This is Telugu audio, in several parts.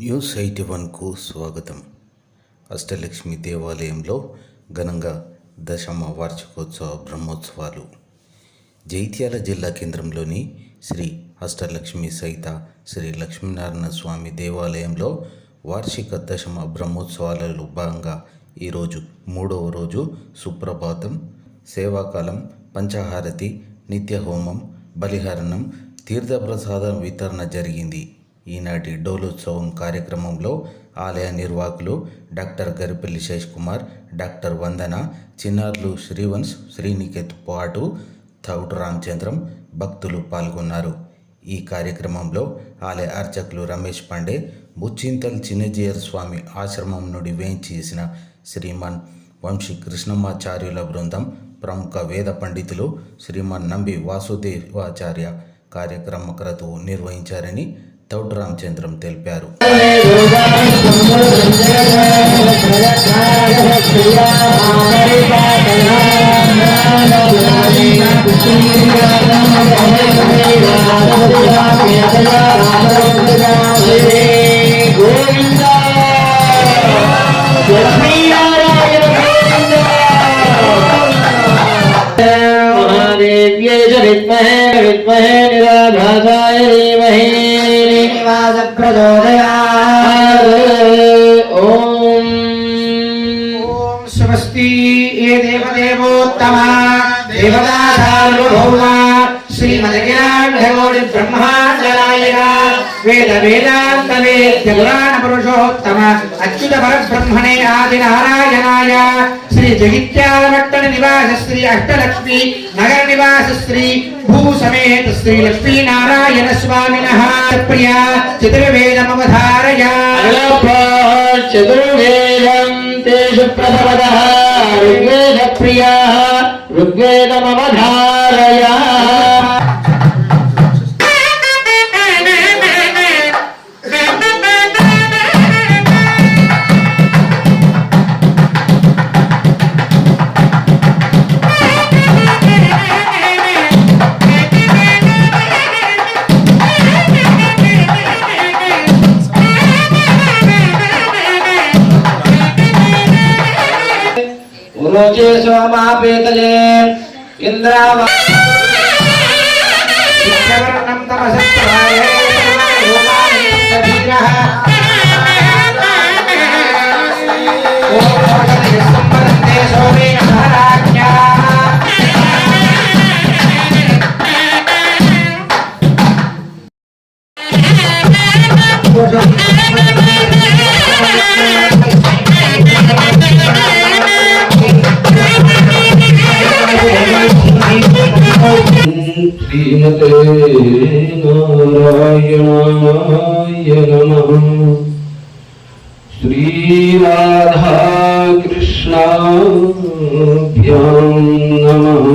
న్యూస్ ఎయిటీ వన్కు స్వాగతం. అష్టలక్ష్మి దేవాలయంలో ఘనంగా దశమ వార్షికోత్సవ బ్రహ్మోత్సవాలు. జైత్యాల జిల్లా కేంద్రంలోని శ్రీ అష్టలక్ష్మి సహిత శ్రీ లక్ష్మీనారాయణ స్వామి దేవాలయంలో వార్షిక దశమ బ్రహ్మోత్సవాలలో భాగంగా ఈరోజు మూడవ రోజు సుప్రభాతం. సేవాకాలం పంచహారతి నిత్య హోమం బలిహరణం తీర్థప్రసాదం వితరణ జరిగింది. ఈనాటి డోలోత్సవం కార్యక్రమంలో ఆలయ నిర్వాహకులు డాక్టర్ గరిపల్లి శేష్ కుమార్ డాక్టర్ వందన చిన్నారులు శ్రీవంశ్ శ్రీనికేత్ పాటు తౌటు రామచంద్రం భక్తులు పాల్గొన్నారు. ఈ కార్యక్రమంలో ఆలయ అర్చకులు రమేష్ పాండే ముచ్చింతల్ చిన్నజీయర్ స్వామి ఆశ్రమం నుండి వేయించేసిన శ్రీమాన్ వంశీ కృష్ణమాచార్యుల బృందం ప్రముఖ వేద పండితులు శ్రీమాన్ నంబి వాసుదేవాచార్య కార్యక్రమకరతు నిర్వహించారని తౌడు రామచంద్రం తెలిపారు महादेव्यै च विद्महे विद्महे Lord వేద వేదాంత వేద్య పురాణ పురుషోత్తమ అచ్యుత పరబ్రహ్మణే ఆది నారాయణాయ శ్రీ జగిత్యాలమట్టణ నివాస శ్రీ అష్టలక్ష్మి నగర నివాస శ్రీ భూ సమేత శ్రీ లక్ష్మీ స్వామిన ప్రియా చతుర్వేదమవధారయ చతుర్వేదం తేషు ప్రథమద ఋగ్వేద ప్రియా ఋగ్వేదమవధారయ उरोचे सोमापेतये इन्द्रावा तमसत्प्राये श्रीमते नारायणाय नमः। श्रीराधाकृष्णाभ्यां नमः।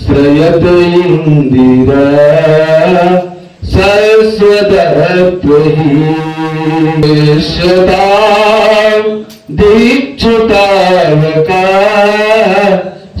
श्रयत इन्दिरा सरस्वतत्वहि सदा दीक्षुतावका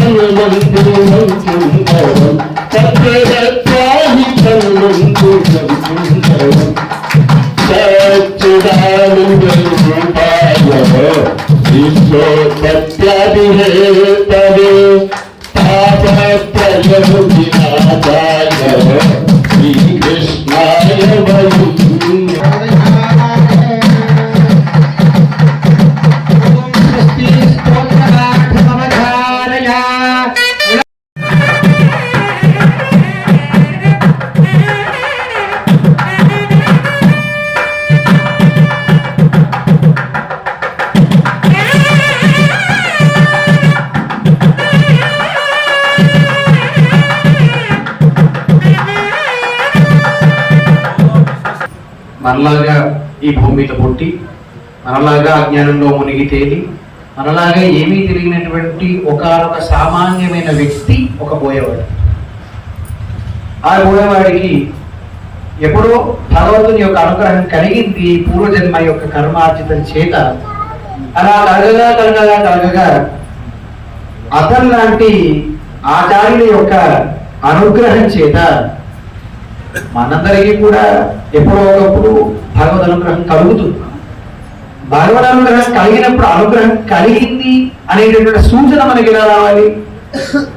वापदीयं च सोदागरे चैव भो वातृतीयं ते धायै च तत्र दत्त्वा మనలాగా ఈ భూమి మీద పుట్టి మనలాగా అజ్ఞానంలో మునిగి తేలి మనలాగా ఏమీ తెలియనటువంటి ఒకనొక సామాన్యమైన వ్యక్తి ఒక పోయేవాడు ఆ పోయేవాడికి ఎప్పుడో భగవంతుని యొక్క అనుగ్రహం కలిగింది పూర్వజన్మ యొక్క కర్మార్జితం చేత. అలా కలగగా కలగగా కలగగా అతను లాంటి ఆచార్యుల యొక్క అనుగ్రహం చేత మనందరికీ కూడా ఎప్పుడో ఒకప్పుడు భగవద్ అనుగ్రహం కలుగుతుంది. భగవద్ అనుగ్రహం కలిగినప్పుడు అనుగ్రహం కలిగింది అనేటటువంటి సూచన మనకి ఎలా రావాలి?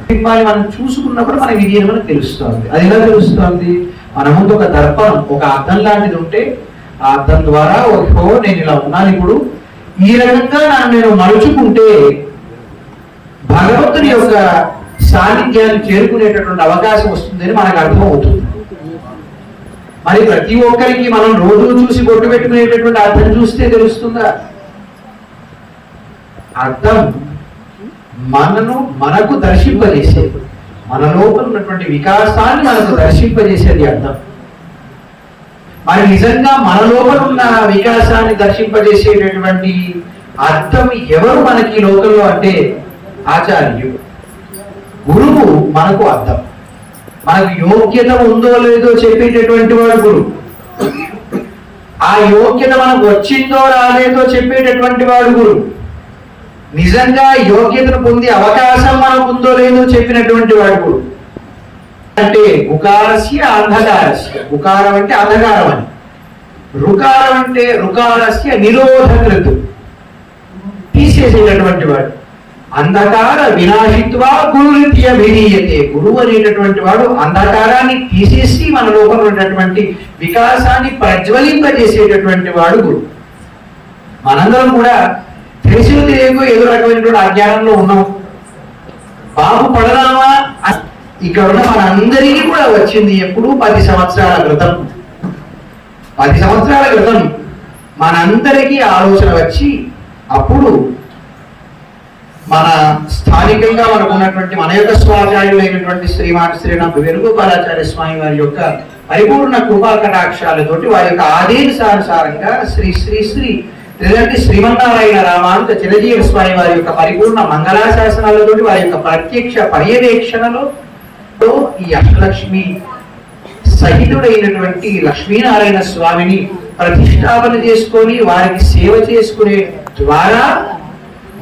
సినిమాని మనం చూసుకున్నప్పుడు మనకి ఇది అని మనకు తెలుస్తుంది? అది ఎలా తెలుస్తుంది? మన ముందు ఒక దర్పణం ఒక అర్థం లాంటిది ఉంటే ఆ అర్థం ద్వారా ఓహో నేను ఇలా ఉన్నాను ఇప్పుడు. ఈ రకంగా నన్ను నేను మలుచుకుంటే భగవంతుని యొక్క సాన్నిధ్యాన్ని చేరుకునేటటువంటి అవకాశం వస్తుందని మనకు అర్థం అవుతుంది మరి ప్రతి ఒక్కరికి మనం రోజు చూసి బొట్టు పెట్టుకునేటటువంటి అర్థం చూస్తే తెలుస్తుందా? అర్థం మనను మనకు దర్శింపజేసేది. మన లోపల ఉన్నటువంటి వికాసాన్ని మనకు దర్శింపజేసేది అర్థం. మరి నిజంగా మన లోపల ఉన్న వికాసాన్ని దర్శింపజేసేటటువంటి అర్థం ఎవరు మనకి లోకంలో అంటే ఆచార్యుడు. గురువు మనకు అర్థం. మనకు యోగ్యత ఉందో లేదో చెప్పేటటువంటి వాడు గురువు ఆ యోగ్యత మనకు వచ్చిందో రాలేదో చెప్పేటటువంటి వాడు గురువు నిజంగా యోగ్యతను పొందే అవకాశం మనకు ఉందో లేదో చెప్పినటువంటి వాడు గురువు అంటే ఉకారస్య అంధకారస్య. ఉకారం అంటే అంధకారం అని. రుకారం అంటే రుకారస్య నిరోధకృతు. తీసేసేటటువంటి వాడు. అంధకార వినాశిత్వా గురురీత్య విధీయతే గురువు అనేటటువంటి వాడు అంధకారాన్ని తీసేసి మన లోపల ఉన్నటువంటి వికాసాన్ని ప్రజ్వలింపజేసేటటువంటి వాడు గురువు. మనందరం కూడా తెలిసిన తెలియక ఏదో రకమైనటువంటి అజ్ఞానంలో ఉన్నాం. బాబు పడదామా ఇక్కడ ఉన్న మనందరికీ కూడా వచ్చింది ఎప్పుడు పది సంవత్సరాల క్రితం పది సంవత్సరాల క్రితం మనందరికీ ఆలోచన వచ్చి అప్పుడు మన స్థానికంగా మనకు ఉన్నటువంటి మన యొక్క స్వాచార్యులైనటువంటి శ్రీమాన్ శ్రీనాథ్ వేణుగోపాలాచార్య స్వామి వారి యొక్క పరిపూర్ణ కృపా కటాక్షాలతోటి వారి యొక్క ఆదేశానుసారంగా శ్రీ శ్రీ శ్రీ లేదంటే శ్రీమన్నారాయణ రామానుత చిరంజీవి స్వామి వారి యొక్క పరిపూర్ణ మంగళాశాసనాలతోటి వారి యొక్క ప్రత్యక్ష పర్యవేక్షణలో ఈ అష్టలక్ష్మి సహితుడైనటువంటి లక్ష్మీనారాయణ స్వామిని ప్రతిష్టాపన చేసుకొని వారికి సేవ చేసుకునే ద్వారా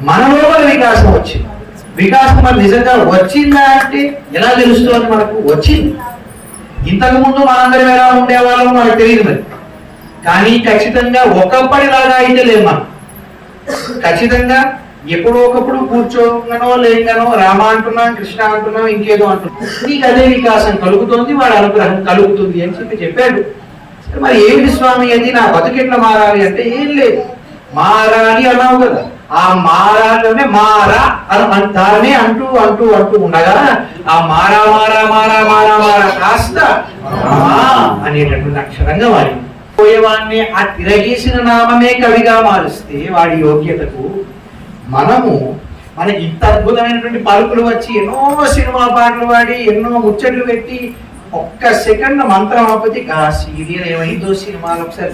మన లోపల వికాసం వచ్చింది. వికాసం మరి నిజంగా వచ్చిందా అంటే ఎలా తెలుస్తుంది మనకు? వచ్చింది. ఇంతకు ముందు మనందరం ఎలా ఉండేవాళ్ళం మనకు తెలియదు మరి. కానీ ఖచ్చితంగా ఒకప్పటిలాగా అయితే లేదు మనం. ఖచ్చితంగా ఎప్పుడో ఒకప్పుడు కూర్చోగానో లేకనో రామ అంటున్నాం కృష్ణ అంటున్నాం ఇంకేదో అంటున్నాం. నీకు అదే వికాసం కలుగుతుంది వాడి అనుగ్రహం కలుగుతుంది అని చెప్పి చెప్పాడు. మరి ఏమిటి స్వామి అది? నా బతుకెట్లా మారాలి అంటే ఏం లేదు. మారాలి అన్నావు కదా. ఆ మారాలోనే మారా అని అంటానే అంటూ అంటూ అంటూ ఉండగా ఆ మారా మారా మారా మారా మారా కాస్త అనేటటువంటి అక్షరంగా మారింది. పోయేవాడిని ఆ తిరగేసిన నామమే కవిగా మారుస్తే వాడి యోగ్యతకు మనము మనకి ఇంత అద్భుతమైనటువంటి పలుకులు వచ్చి ఎన్నో సినిమా పాటలు పాడి ఎన్నో ముచ్చట్లు పెట్టి ఒక్క సెకండ్ మంత్రం ఆపతి ఆ సీరియల్ ఏమైందో సినిమాలు ఒకసారి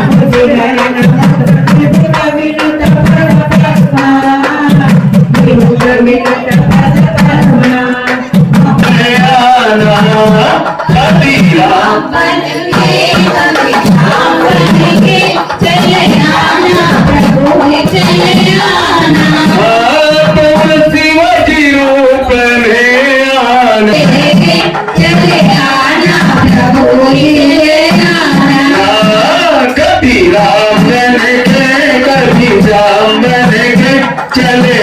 चले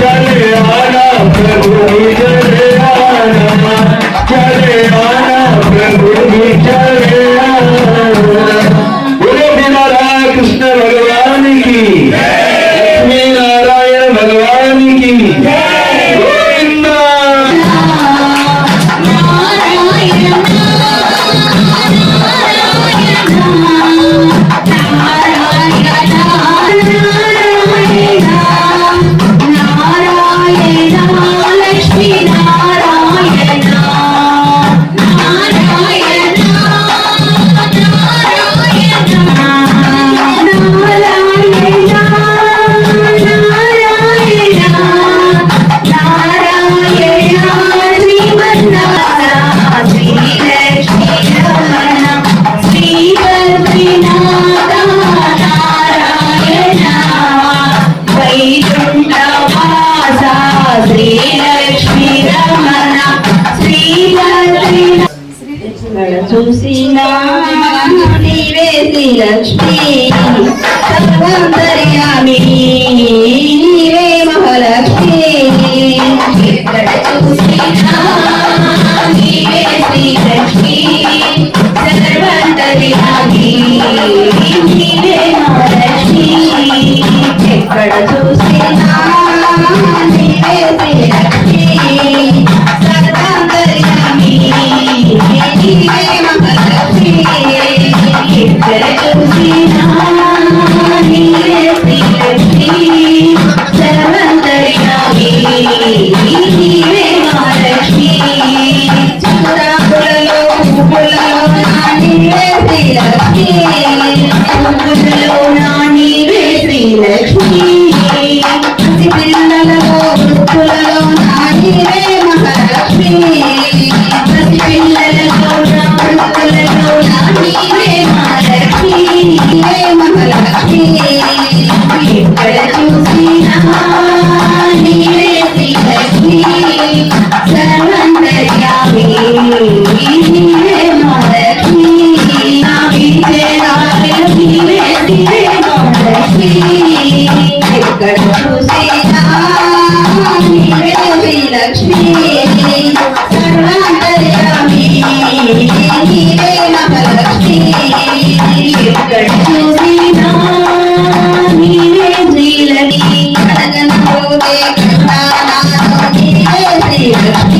चले చూసినా నీవేసి లక్ష్మి సర్వంతర్యామి. నీవే మహాలక్ష్మి. ఎక్కడ చూసినా నీవేసి లక్ష్మి సర్వంతర్యామి. నీవే మహాలక్ష్మి. లక్ష్మి. 你来听听。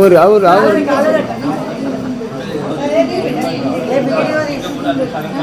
அவர் அவர் அவர்.